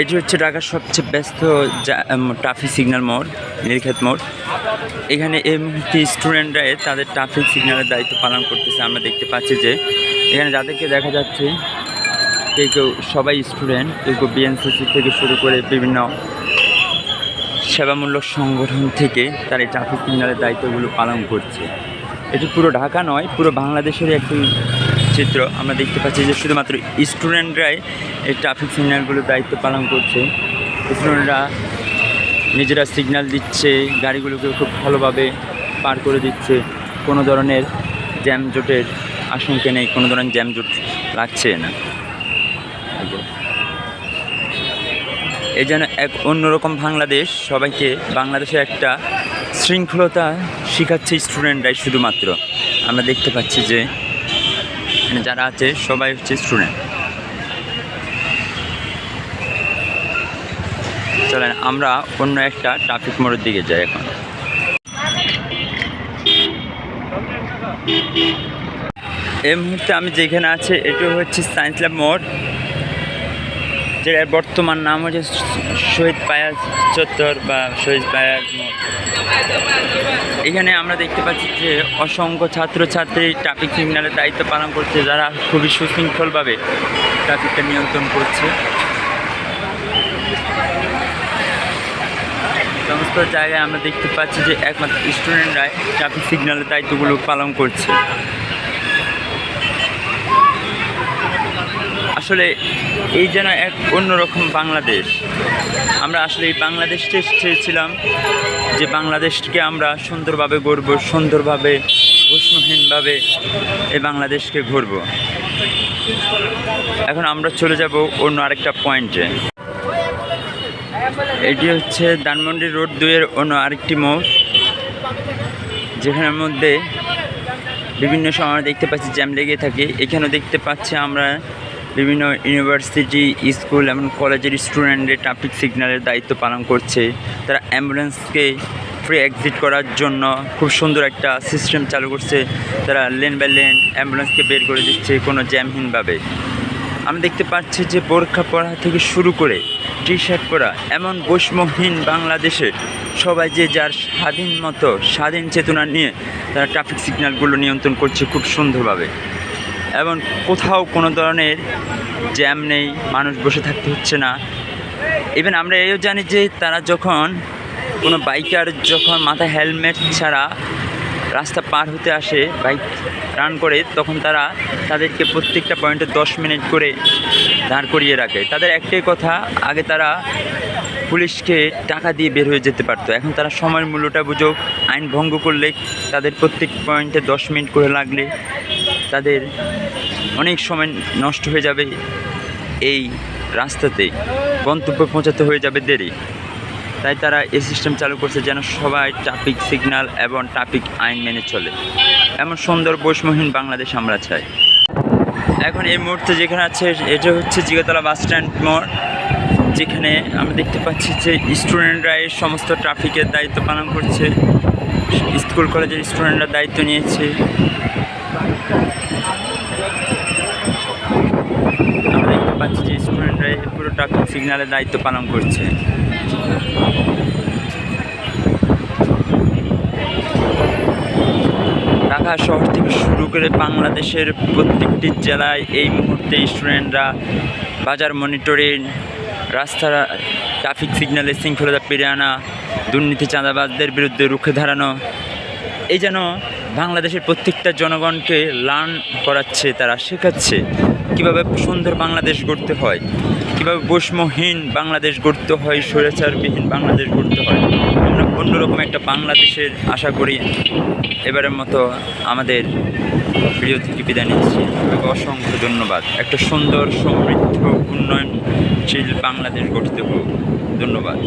এটি হচ্ছে ঢাকার সবচেয়ে ব্যস্ত ট্রাফিক সিগন্যাল মোড়, নীলক্ষেত মোড়। এখানে মুহূর্তে স্টুডেন্টরা তাদের ট্রাফিক সিগন্যালের দায়িত্ব পালন করতেছে। আমরা দেখতে পাচ্ছি যে এখানে যাদেরকে দেখা যাচ্ছে, কেউ কেউ সবাই স্টুডেন্ট কেউ কেউ বিএনসিসি থেকে শুরু করে বিভিন্ন সেবামূলক সংগঠন থেকে তারা এই ট্রাফিক সিগন্যালের দায়িত্বগুলো পালন করছে। এটি পুরো ঢাকা নয়, পুরো বাংলাদেশের একটি চিত্র আমরা দেখতে পাচ্ছি যে শুধুমাত্র স্টুডেন্টরাই এই ট্রাফিক সিগন্যালগুলোর দায়িত্ব পালন করছে। স্টুডেন্টরা নিজেরা সিগন্যাল দিচ্ছে, গাড়িগুলোকে খুব ভালোভাবে পার করে দিচ্ছে। কোনো ধরনের জ্যামজটের আশঙ্কা নেই, কোনো ধরনের জ্যামজট লাগছে না। এই যেন এক অন্যরকম বাংলাদেশ, সবাইকে বাংলাদেশে একটা শৃঙ্খলতা শেখাচ্ছে স্টুডেন্টরাই শুধুমাত্র। আমরা দেখতে পাচ্ছি যে এখানে যারা আছে, সবাই হচ্ছে স্টুডেন্ট চলেন, আমরা অন্য একটা ট্রাফিক মোড়ের দিকে যাই এখন। এই মুহূর্তে আমি যেখানে আছি এটা হচ্ছে সায়েন্স ল্যাব মোড়। যেটার বর্তমান নাম হচ্ছে শহীদ পায়াজ চত্বর বা শহীদ পায়াজ এখানে আমরা দেখতে পাচ্ছি যে অসংখ্য ছাত্রছাত্রী ট্রাফিক সিগন্যালের দায়িত্ব পালন করছে, যারা খুবই সুশৃঙ্খলভাবে ট্রাফিকটা নিয়ন্ত্রণ করছে। সমস্ত জায়গায় আমরা দেখতে পাচ্ছি যে একমাত্র স্টুডেন্টরাই ট্রাফিক সিগন্যালের দায়িত্বগুলো পালন করছে। আসলে এই যেন এক অন্যরকম বাংলাদেশ। আমরা আসলে এই বাংলাদেশকে চেয়েছিলাম যে বাংলাদেশকে আমরা সুন্দরভাবে গড়ব, সুন্দরভাবে, উষ্ণহীনভাবে এই বাংলাদেশকে ঘুরব এখন আমরা চলে যাব অন্য আরেকটা পয়েন্টে। এটি হচ্ছে ধানমন্ডি রোড দুইয়ের অন্য আরেকটি মোড়, যেখানের মধ্যে বিভিন্ন সময় দেখতে পাচ্ছি জ্যাম লেগে থাকে। এখানেও দেখতে পাচ্ছি আমরা বিভিন্ন ইউনিভার্সিটি স্কুল এবং কলেজের স্টুডেন্টদের ট্রাফিক সিগন্যালের দায়িত্ব পালন করছে। তারা অ্যাম্বুলেন্সকে ফ্রি এক্সিট করার জন্য খুব সুন্দর একটা সিস্টেম চালু করছে। তারা লেন বাই লেন অ্যাম্বুলেন্সকে বের করে দিচ্ছে কোনো জ্যামহীনভাবে আমি দেখতে পাচ্ছি যে বোরখা পরা থেকে শুরু করে টি শার্ট পরা এমন বৈষম্যহীন বাংলাদেশে সবাই যে যার স্বাধীন মতো স্বাধীন চেতনা নিয়ে তারা ট্রাফিক সিগন্যালগুলো নিয়ন্ত্রণ করছে খুব সুন্দরভাবে। এবং কোথাও কোনো ধরনের জ্যাম নেই, মানুষ বসে থাকতে হচ্ছে না। ইভেন আমরা এও জানি যে তারা যখন কোনো বাইকার যখন মাথায় হেলমেট ছাড়া রাস্তা পার হতে আসে বাইক রান করে, তখন তারা তাদেরকে প্রত্যেকটা পয়েন্টে দশ মিনিট করে দাঁড় করিয়ে রাখে। তাদের একটাই কথা, আগে তারা পুলিশকে টাকা দিয়ে বের হয়ে যেতে পারতো। এখন তারা সময়ের মূল্যটা বুঝুক, আইন ভঙ্গ করলে তাদের প্রত্যেক পয়েন্টে দশ মিনিট করে লাগলে তাদের অনেক সময় নষ্ট হয়ে যাবে এই রাস্তাতে, গন্তব্যে পৌঁছাতে হয়ে যাবে দেরি। তাই তারা এই সিস্টেম চালু করছে যেন সবাই ট্রাফিক সিগন্যাল এবং ট্রাফিক আইন মেনে চলে। এমন সুন্দর বৈষম্যহীন বাংলাদেশ আমরা চাই। এখন এই মুহূর্তে যেখানে আছে, এটা হচ্ছে জিগাতলা বাস স্ট্যান্ড মোড়, যেখানে আমরা দেখতে পাচ্ছি যে স্টুডেন্টরা এই সমস্ত ট্রাফিকের দায়িত্ব পালন করছে। স্কুল, কলেজের স্টুডেন্টরা দায়িত্ব নিয়েছে আমরা দেখতে পাচ্ছি যে স্টুডেন্টরা পুরো ট্রাফিক সিগনালের দায়িত্ব পালন করছে। ঢাকা শহর থেকে শুরু করে বাংলাদেশের প্রত্যেকটি জেলায় এই মুহূর্তে স্টুডেন্টরা বাজার মনিটরিং রাস্তার ট্রাফিক সিগন্যালের শৃঙ্খলতা ফিরে আনা, দুর্নীতি চাঁদাবাজদের বিরুদ্ধে রুখে দাঁড়ানো, এই যেন বাংলাদেশের প্রত্যেকটা জনগণকে লার্ন করাচ্ছে, তারা শেখাচ্ছে। কীভাবে সুন্দর বাংলাদেশ গড়তে হয়? কীভাবে বৈষম্যহীন বাংলাদেশ গড়তে হয়, স্বৈরাচারবিহীন বাংলাদেশ গড়তে হয়? আমরা অন্যরকম একটা বাংলাদেশের আশা করি। এবারের মতো আমাদের প্রিয় থেকে বিদায় নিচ্ছি। অসংখ্য ধন্যবাদ। একটা সুন্দর সমৃদ্ধ, উন্নয়নশীল বাংলাদেশ গঠিত হোক। ধন্যবাদ।